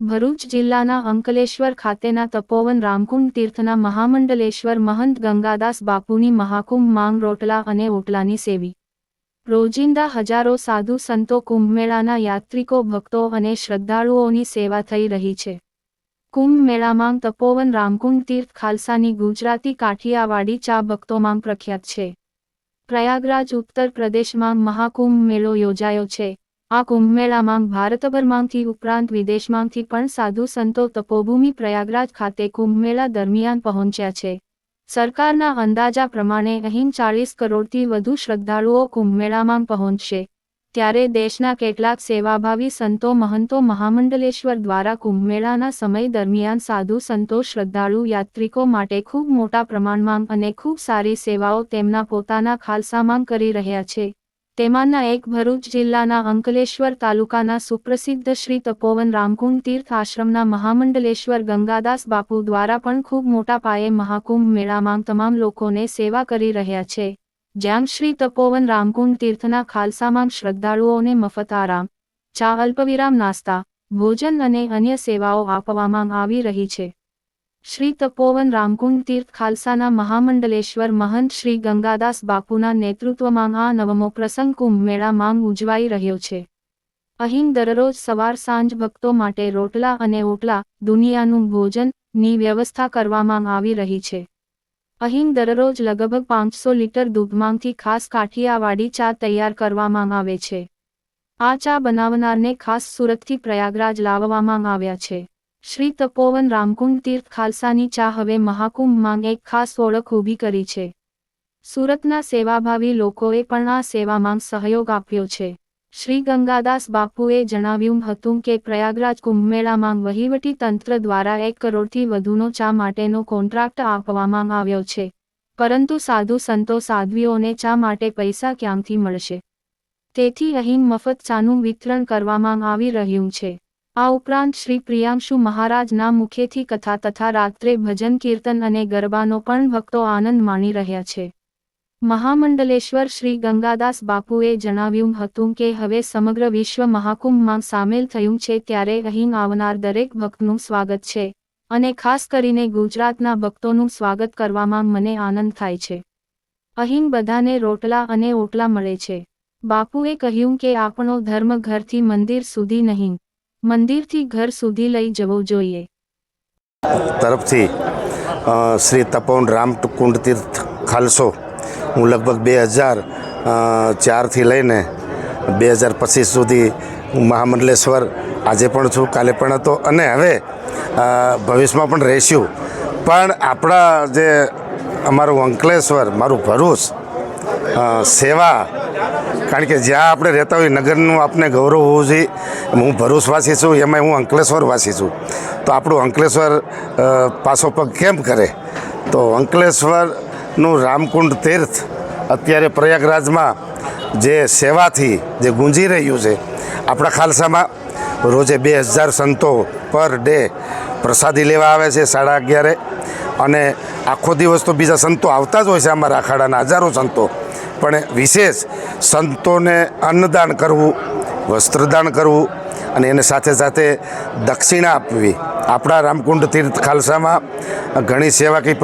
ભરૂચ જિલ્લાના અંકલેશ્વર ખાતેના તપોવન રામકુંડ તીર્થના મહામંડલેશ્વર મહંત ગંગાદાસ બાપુની મહાકુંભ માંગ રોટલા અને ઓટલાની સેવી. રોજિંદા હજારો સાધુ સંતો કુંભમેળાના યાત્રિકો, ભક્તો અને શ્રદ્ધાળુઓની સેવા થઈ રહી છે. કુંભ મેળામાં તપોવન રામકુંડ તીર્થ ખાલસાની ગુજરાતી કાઠિયાવાડી ચા ભક્તોમાં પ્રખ્યાત છે. પ્રયાગરાજ, ઉત્તર પ્રદેશમાં મહાકુંભ મેળો યોજાયો છે. આ કુંભમેળામાં ભારતભરમાંથી ઉપરાંત વિદેશમાંથી પણ સાધુ સંતો તપોભૂમિ પ્રયાગરાજ ખાતે કુંભમેળા દરમિયાન પહોંચ્યા છે. સરકારના અંદાજા પ્રમાણે અહીં ચાળીસ કરોડથી વધુ શ્રદ્ધાળુઓ કુંભમેળામાં પહોંચશે. ત્યારે દેશના કેટલાક સેવાભાવી સંતો મહંતો મહામંડલેશ્વર દ્વારા કુંભમેળાના સમય દરમિયાન સાધુ સંતો, શ્રદ્ધાળુ, યાત્રિકો માટે ખૂબ મોટા પ્રમાણમાં અને ખૂબ સારી સેવાઓ તેમના પોતાના ખાલસામાં કરી રહ્યા છે. તેમાંના એક ભરૂચ જિલ્લાના અંકલેશ્વર તાલુકાના સુપ્રસિદ્ધ શ્રી તપોવન રામકુંડ તીર્થ આશ્રમના મહામંડલેશ્વર ગંગાદાસ બાપુ દ્વારા પણ ખૂબ મોટા પાયે મહાકુંભ મેળામાં તમામ લોકોને સેવા કરી રહ્યા છે. જ્યાં શ્રી તપોવન રામકુંડ તીર્થના ખાલસામાં શ્રદ્ધાળુઓને મફત આરામ, ચા અલ્પવિરામ નાસ્તા, ભોજન અને અન્ય સેવાઓ આપવામાં આવી રહી છે. શ્રી તપોવન રામકુંડ તીર્થ ખાલસાના મહામંડલેશ્વર મહંત શ્રી ગંગાદાસ બાપુના નેતૃત્વમાં આ નવમો પ્રસંગ કુંભ મેળામાં ઉજવાઈ રહ્યો છે. અહીં દરરોજ સવાર સાંજ ભક્તો માટે રોટલા અને ઓટલા, દુનિયાનું ભોજન, ની વ્યવસ્થા કરવામાં આવી રહી છે. અહીં દરરોજ લગભગ પાંચસો લીટર દૂધમાંથી ખાસ કાઠિયાવાડી ચા તૈયાર કરવામાં આવે છે. આ ચા બનાવનારને ખાસ સુરતથી પ્રયાગરાજ લાવવામાં આવ્યા છે. શ્રી તપોવન રામકુંડ તીર્થ ખાલસાની ચા હવે મહાકુંભમાં એક ખાસ ઓળખ ઊભી કરી છે. સુરતના સેવાભાવી લોકોએ પણ આ સેવામાં સહયોગ આપ્યો છે. શ્રી ગંગાદાસ બાપુએ જણાવ્યું હતું કે પ્રયાગરાજ કુંભમેળામાં વહીવટી તંત્ર દ્વારા એક કરોડથી વધુનો ચા માટેનો કોન્ટ્રાક્ટ આપવામાં આવ્યો છે. પરંતુ સાધુ સંતો સાધ્વીઓને ચા માટે પૈસા ક્યાંથી મળશે? તેથી અહીં મફત ચાનું વિતરણ કરવામાં આવી રહ્યું છે. આ ઉપરાંત શ્રી પ્રિયાંશુ મહારાજના મુખેથી કથા તથા રાત્રે ભજન, કીર્તન અને ગરબાનો પણ ભક્તો આનંદ માણી રહ્યા છે. મહામંડલેશ્વર શ્રી ગંગાદાસ બાપુએ જણાવ્યું હતું કે હવે સમગ્ર વિશ્વ મહાકુંભમાં સામેલ થયું છે ત્યારે અહીં આવનાર દરેક ભક્તનું સ્વાગત છે અને ખાસ કરીને ગુજરાતના ભક્તોનું સ્વાગત કરવામાં મને આનંદ થાય છે. અહીં બધાને રોટલા અને ઓટલા મળે છે. બાપુએ કહ્યું કે આપણો ધર્મ ઘરથી મંદિર સુધી નહીં મંદિરથી ઘર સુધી લઈ જવો જોઈએ. તરફથી શ્રી શ્રી રામ કુંડ તીર્થ ખાલસો. હું લગભગ બે હજાર ચારથી લઈને બે હજાર પચીસ સુધી હું મહામંડલેશ્વર આજે પણ છું, કાલે પણ હતો અને હવે ભવિષ્યમાં પણ રહીશું પણ આપણા જે અમારું અંકલેશ્વર, મારું ભરૂચ સેવા કારણ કે જ્યાં આપણે રહેતા હોઈએ નગરનું આપણે ગૌરવ હોવું જોઈએ. હું ભરૂચવાસી છું એમાં હું અંકલેશ્વરવાસી છું. તો આપણું અંકલેશ્વર પાસો પગ કેમ કરે? તો અંકલેશ્વરનું રામકુંડ તીર્થ અત્યારે પ્રયાગરાજમાં જે સેવાથી જે ગુંજી રહ્યું છે, આપણા ખાલસામાં રોજે બે હજાર સંતો પર ડે પ્રસાદી લેવા આવે છે સાડા અગિયારે. અને આખો દિવસ તો બીજા સંતો આવતા જ હોય છે અમારા અખાડાના હજારો સંતો. પણ વિશેષ સંતોને અન્નદાન કરવું, વસ્ત્રદાન કરવું અને એને સાથે સાથે દક્ષિણા આપવી. આપણા રામકુંડ તીર્થ ખાલસામાં ઘણી સેવાકીય